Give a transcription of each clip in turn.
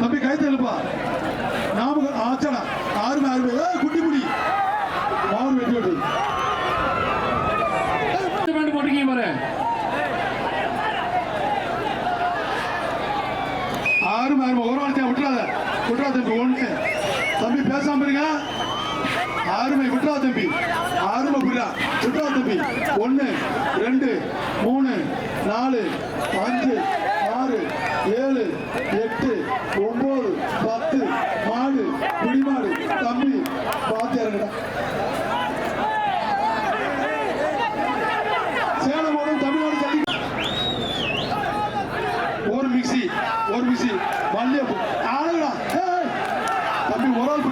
தம்பி கை தெளிப்பா நாம ஆச்சனா ஆறு ஆறு குட்டி குடி. மாவு வெட்டி விட்டு போட்டிருக்கீங்க பாரு. ஆறு ஆறு ஒரு வாழ்க்கையா விட்டுறாத. விட்டுறா தம்பி ஒன்று தம்பி பேசாம இருங்க. ஆறுமை விட்டுறா தம்பி. ஆறுமை விடுறா விட்டுறா. தம்பி. ஒன்று ரெண்டு மூணு நாலு அஞ்சு ஆறு ஏழு எட்டு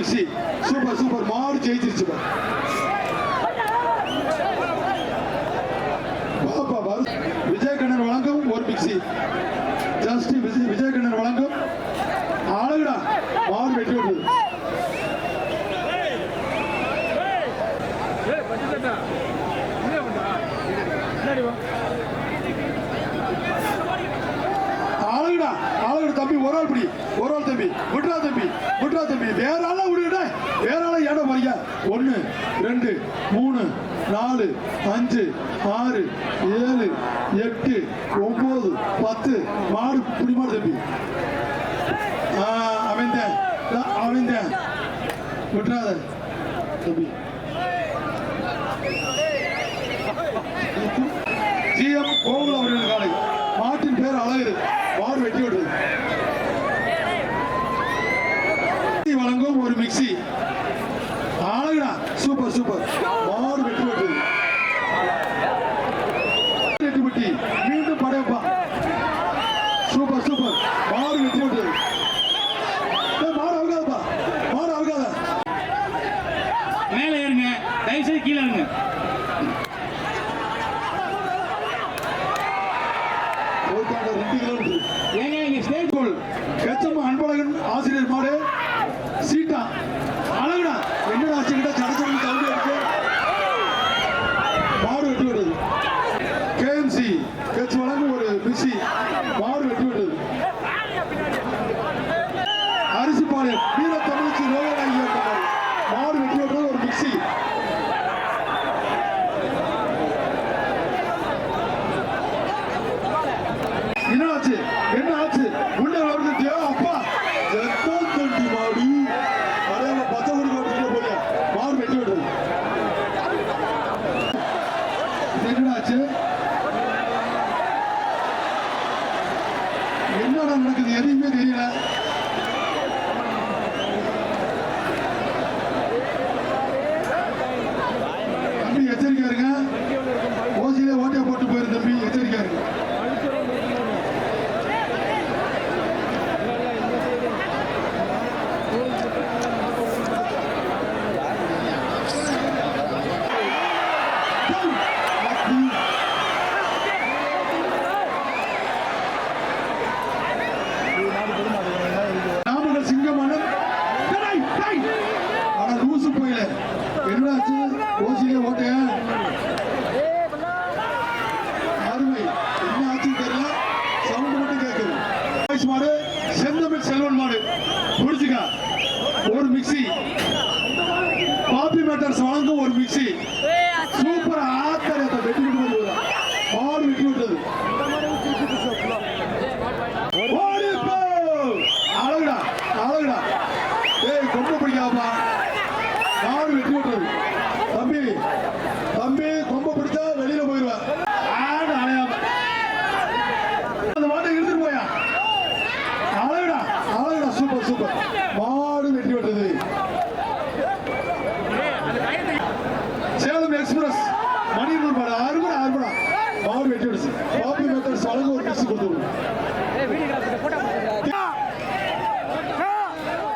மிக்சி சூப்பர் சூப்பர். மாடு ஜெயிச்சிருச்சு பாப்பா விஜய் கண்ணன் வழங்கும் ஒரு மிக்சி. ஜஸ்ட் விஜய் விஜய் கண்ணன் வழங்கும். ஆளுடா மாடு வெற்றி விடுது ஆளுடா ஆளுடா தம்பி. ஒரு ஆள் பிடி. ஒரு ஆள் தம்பி. விட்ரா தம்பி. வேற ஆளா விடுடா. வேற ஆளா இடம் போறீங்க? ஒன்னு ரெண்டு மூணு நாலு அஞ்சு ஆறு ஏழு எட்டு ஒன்பது பத்து மாடு பிடிமா தம்பி. அமைந்தேன். அமைந்தேன். விட்டுறாத தம்பி.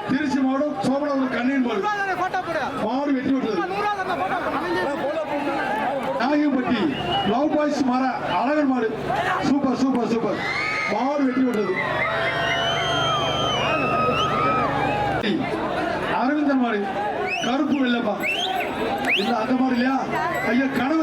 திருச்சி மாவட்டம் சோமநாதன் கண்ணின் மாடு வெற்றி லவ் பாய்ஸ் மாற அழகன் மாடு. Super super super. மாடு வெற்றி பெற்றது அரவிந்தன் மாதிரி கருப்பு வெள்ளப்பா. இந்த அந்த மாடு இல்லையா? ஐயா கணக்கு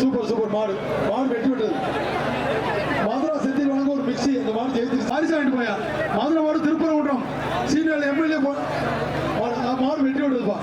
சூப்பர் சூப்பர் மாடு. மாடு வெட்டி விட்டது. மதுரா செந்தில் வாங்க ஒரு மிக்சி அந்த மாடு ஜெயித்து சாரிசா வாங்கிட்டு போயா? மதுரை மாடு திருப்பூர் திருப்பரங்குன்றம் சீனியர் எம்எல்ஏ மாடு வெட்டி விடுதுப்பா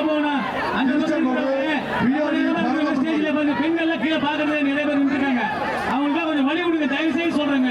எங்க போனா அஞ்சு ஸ்டேஜ்ல கொஞ்சம் பெண்கள் கீழே பாக்குறது நிறைய பேர் இருக்காங்க அவங்களுக்கு கொஞ்சம் வழி கொடுங்க தயவு செய்து சொல்றாங்க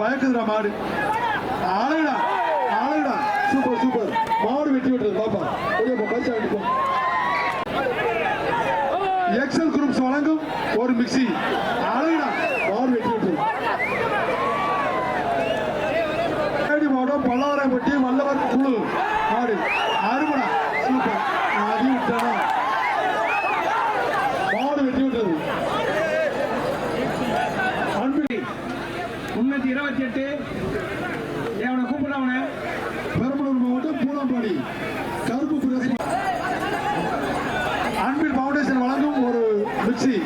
பயக்குதுடா மாடு. ஆளுடா ஆளுடா சூப்பர் சூப்பர். மாடு வெட்டி விட்டுறது பாப்பா. ஓகே எக்ஸல் குரூப்ஸ் வழங்கும் ஒரு மிக்சி ஆளுடா மாடு வெட்டி விட்டுறது மாவட்டம் பல்லாரம்பட்டி வல்லவர் குழு. மாடு அருமடா. சூப்பர். వచ్చి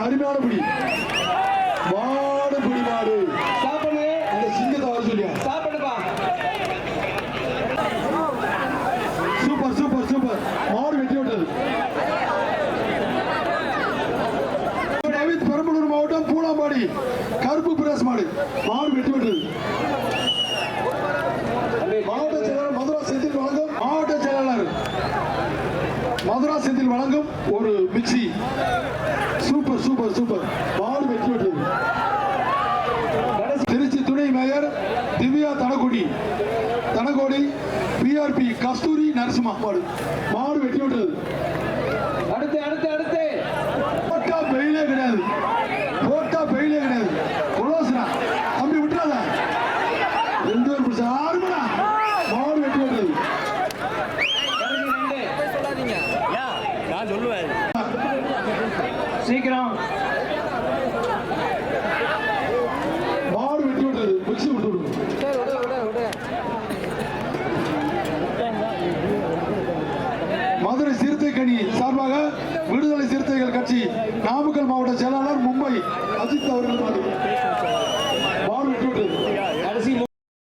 அருமையான புடி மாடு மாடு வெட்டி விட்டது. அடுத்து அடுத்து அடுத்து. போட்டா பெயிலே கிடையாது. போட்டா பெயிலே கிடையாது. உலோசனா தம்பி விட்டுறாத. ரெண்டு பேர் பிடிச்சா ஆறுமணா. மாடு வெட்டி விட்டது. சீக்கிரம்.